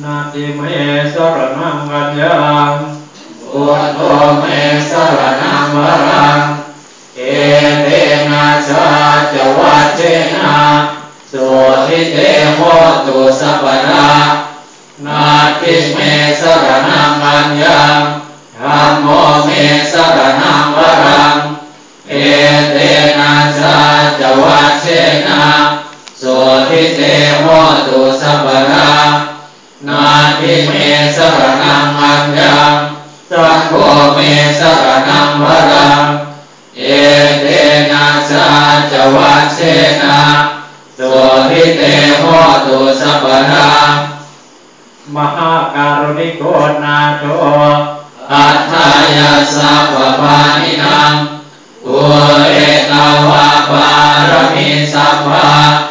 นาติเมสรนังกัญญังพุทโธเมสรณังวรัง เอเตนะชาจวัจเจนะสุทิเตโหตุสัพพะนาทิเมสรณังอัญญังธรรมโมเมสรณังวรัง เอเตนะชาจวัจเจนะสุทิเตโห นาทิเมสรณังอัญญังสังโฆเมสรณังวรังเอเตนะสาจวัชเชนะสุทิเตหตุสัพพะมหาการุณิโกนาโตอัฏฐายาสัพพานินังอุเอตาวาปารมิสัพพะ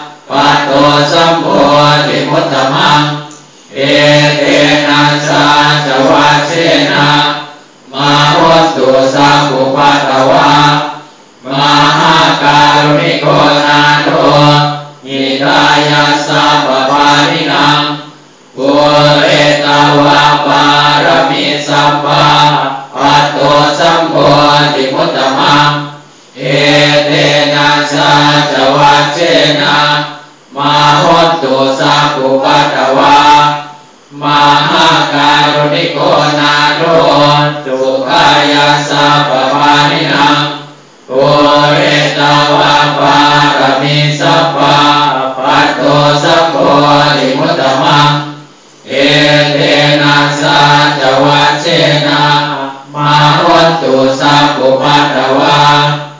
ปัตวะมหาการุณิโกนาโรสุขายาสัพพานินังโอเรตาวะปารมิสัพพะปัตโตสัพโพริมุตมะเอเตนะสัจวัเชนะมาหตุสัพพะตวะ